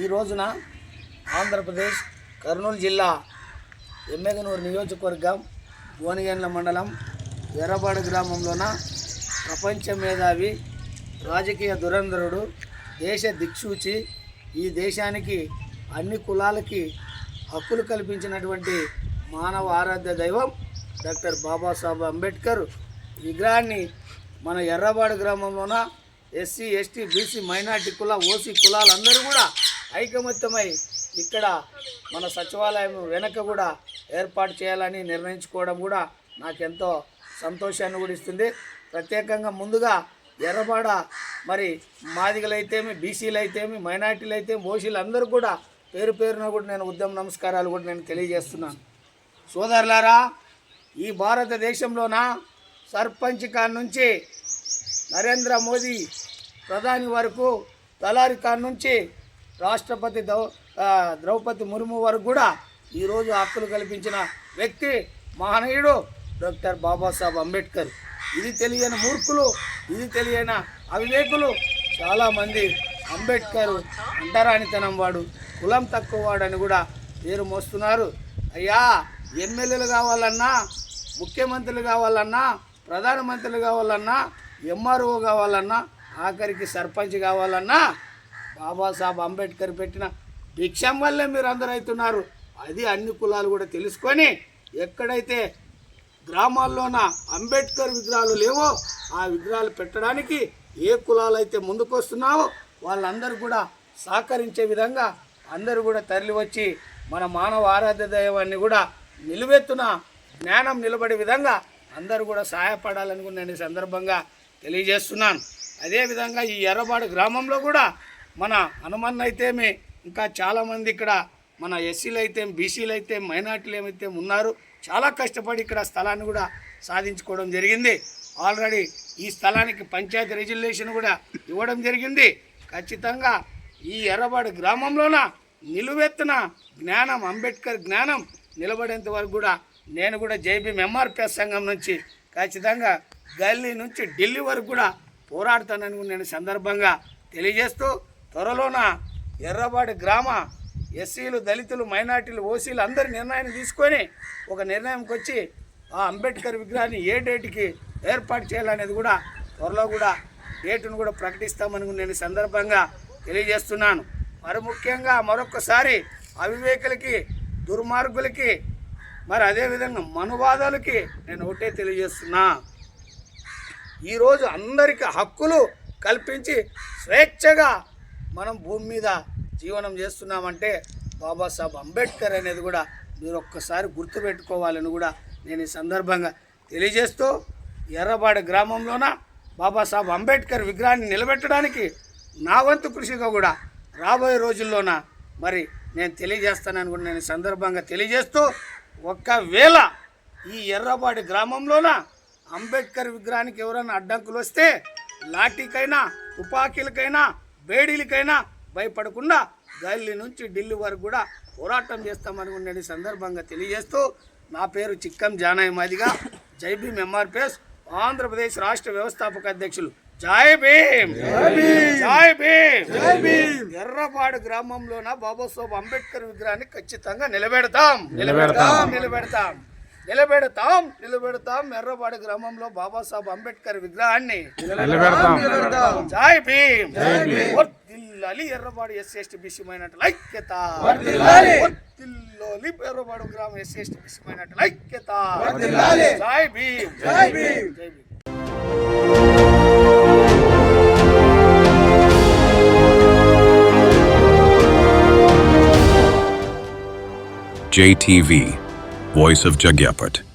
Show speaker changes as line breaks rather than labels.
ఈ రోజున ఆంధ్రప్రదేశ్ కర్నూలు జిల్లా ఎమ్మెగనూరు నియోజకవర్గం భువనగండ్ల మండలం ఎర్రబాడు గ్రామంలోన ప్రపంచ మేధావి రాజకీయ దురంధరుడు దేశ దిక్సూచి ఈ దేశానికి అన్ని కులాలకి హక్కులు కల్పించినటువంటి మానవ ఆరాధ్య దైవం డాక్టర్ బాబాసాహెబ్ అంబేద్కర్. విగ్రహాన్ని మన ఎర్రబాడు గ్రామంలోన ఎస్సీ ఎస్టీ బీసీ మైనార్టీ కుల ఓసీ కులాలందరూ కూడా ఐకమత్యమై ఇక్కడ మన సచివాలయం వెనక కూడా ఏర్పాటు చేయాలని నిర్ణయించుకోవడం కూడా నాకెంతో సంతోషాన్ని కూడా ఇస్తుంది. ప్రత్యేకంగా ముందుగా ఎర్రబాడ మరి మాదిగలైతేమి బీసీలు అయితేమి మైనార్టీలు అయితే ఓసీలు అందరూ కూడా పేరు పేరున కూడా నేను ఉద్యమ నమస్కారాలు కూడా నేను తెలియజేస్తున్నాను. సోదరులారా ఈ భారతదేశంలోన సర్పంచ్ కాడ నుంచి నరేంద్ర మోదీ ప్రధాని వరకు తలారి కాడ నుంచి రాష్ట్రపతి ద్రౌ ద్రౌపది ముర్ము వరకు కూడా ఈరోజు హక్కులు కల్పించిన వ్యక్తి మహనీయుడు డాక్టర్ బాబాసాహెబ్ అంబేద్కర్. ఇది తెలియని మూర్ఖులు ఇది తెలియని అవివేకులు చాలామంది అంబేద్కర్ అంటరానితనం వాడు కులం తక్కువ వాడని కూడా పేరు మోస్తున్నారు. అయ్యా ఎమ్మెల్యేలు కావాలన్నా ముఖ్యమంత్రులు కావాలన్నా ప్రధానమంత్రులు కావాలన్నా ఎంఆర్ఓ కావాలన్నా ఆఖరికి సర్పంచ్ కావాలన్నా బాబాసాహెబ్ అంబేద్కర్ పెట్టిన భిక్షం వల్లే మీరు అందరూ అవుతున్నారు. అది అన్ని కులాలు కూడా తెలుసుకొని ఎక్కడైతే గ్రామాల్లోన అంబేద్కర్ విగ్రహాలు లేవో ఆ విగ్రహాలు పెట్టడానికి ఏ కులాలు అయితే ముందుకొస్తున్నావో వాళ్ళందరూ కూడా సహకరించే విధంగా అందరూ కూడా తరలి వచ్చి మన మానవ ఆరాధ్య దైవాన్ని కూడా నిలువెత్తున జ్ఞానం నిలబడే విధంగా అందరూ కూడా సహాయపడాలని నేను ఈ సందర్భంగా తెలియజేస్తున్నాను. అదేవిధంగా ఈ ఎర్రబాడు గ్రామంలో కూడా మన హనుమన్ అయితేమి ఇంకా చాలామంది ఇక్కడ మన ఎస్సీలు అయితే బీసీలు అయితే మైనార్టీలు ఏమైతే ఉన్నారు. చాలా కష్టపడి ఇక్కడ స్థలాన్ని కూడా సాధించుకోవడం జరిగింది. ఆల్రెడీ ఈ స్థలానికి పంచాయతీ రిజల్యూషన్ కూడా ఇవ్వడం జరిగింది. ఖచ్చితంగా ఈ ఎర్రబాడు గ్రామంలోన నిలువెత్తున జ్ఞానం అంబేద్కర్ జ్ఞానం నిలబడేంత వరకు కూడా నేను కూడా జైబీఎం ఎంఆర్పిఎస్ సంఘం నుంచి ఖచ్చితంగా గల్లీ నుంచి ఢిల్లీ వరకు కూడా పోరాడుతానని నేను సందర్భంగా తెలియజేస్తూ త్వరలోన? ఎర్రబాడి గ్రామ ఎస్సీలు దళితులు మైనార్టీలు ఓసీలు అందరి నిర్ణయాన్ని తీసుకొని ఒక నిర్ణయంకి వచ్చి ఆ అంబేద్కర్ విగ్రహాన్ని ఏ డేట్కి ఏర్పాటు చేయాలనేది కూడా త్వరలో కూడా డేటును కూడా ప్రకటిస్తామని నేను సందర్భంగా తెలియజేస్తున్నాను. మరి ముఖ్యంగా మరొకసారి అవివేకులకి దుర్మార్గులకి మరి అదేవిధంగా మనువాదాలకి నేను ఒకటే తెలియజేస్తున్నా. ఈరోజు అందరికీ హక్కులు కల్పించి స్వేచ్ఛగా మనం భూమి మీద జీవనం చేస్తున్నామంటే బాబాసాహెబ్ అంబేద్కర్ అనేది కూడా మీరు ఒక్కసారి గుర్తుపెట్టుకోవాలని కూడా నేను ఈ సందర్భంగా తెలియజేస్తూ ఎర్రబాడి గ్రామంలోన బాబాసాహెబ్ అంబేద్కర్ విగ్రహాన్ని నిలబెట్టడానికి నా వంతు కృషిగా కూడా రాబోయే రోజుల్లోన మరి నేను తెలియజేస్తానని కూడా నేను సందర్భంగా తెలియజేస్తూ ఒక్కవేళ ఈ ఎర్రబాడి గ్రామంలోన అంబేద్కర్ విగ్రహానికి ఎవరైనా అడ్డంకులు వస్తే లాఠీకైనా తుపాకీలకైనా బేడీలకైనా భయపడకుండా గల్లీ నుంచి ఢిల్లీ వరకు కూడా పోరాటం చేస్తామని కూడా నేను ఈ సందర్భంగా తెలియజేస్తూ నా పేరు చిక్కం జానయ్య మాదిగా. జై భీమ్ ఎంఆర్పిఎస్ ఆంధ్రప్రదేశ్ రాష్ట్ర వ్యవస్థాపక అధ్యక్షులు. జై భీమ్. జై భీమ్. ఎర్రపాడు గ్రామంలోన బాబాసాహెబ్ అంబేద్కర్ విగ్రహాన్ని ఖచ్చితంగా నిలబెడతాం. నిలబెడతాం. నిలబెడతాం. నిలబెడతాం నిలబెడతాం. ఎర్రపాడు గ్రామంలో బాబాసాహెబ్ అంబేద్కర్ విగ్రహాన్ని నిలబెడతాం. జై భీమ్. వర్ధిల్లాలి ఎర్రపాడు ఎస్సీ ఎస్టీ బీసీ మైనట్ల ఐక్యత. వర్ధిల్లాలి ఎర్రపాడు గ్రామం ఎస్సీ ఎస్టీ బీసీ మైనట్ల ఐక్యత. జై భీమ్. జై భీమ్. జై Bhim.
JTV, Voice of Jagyapat.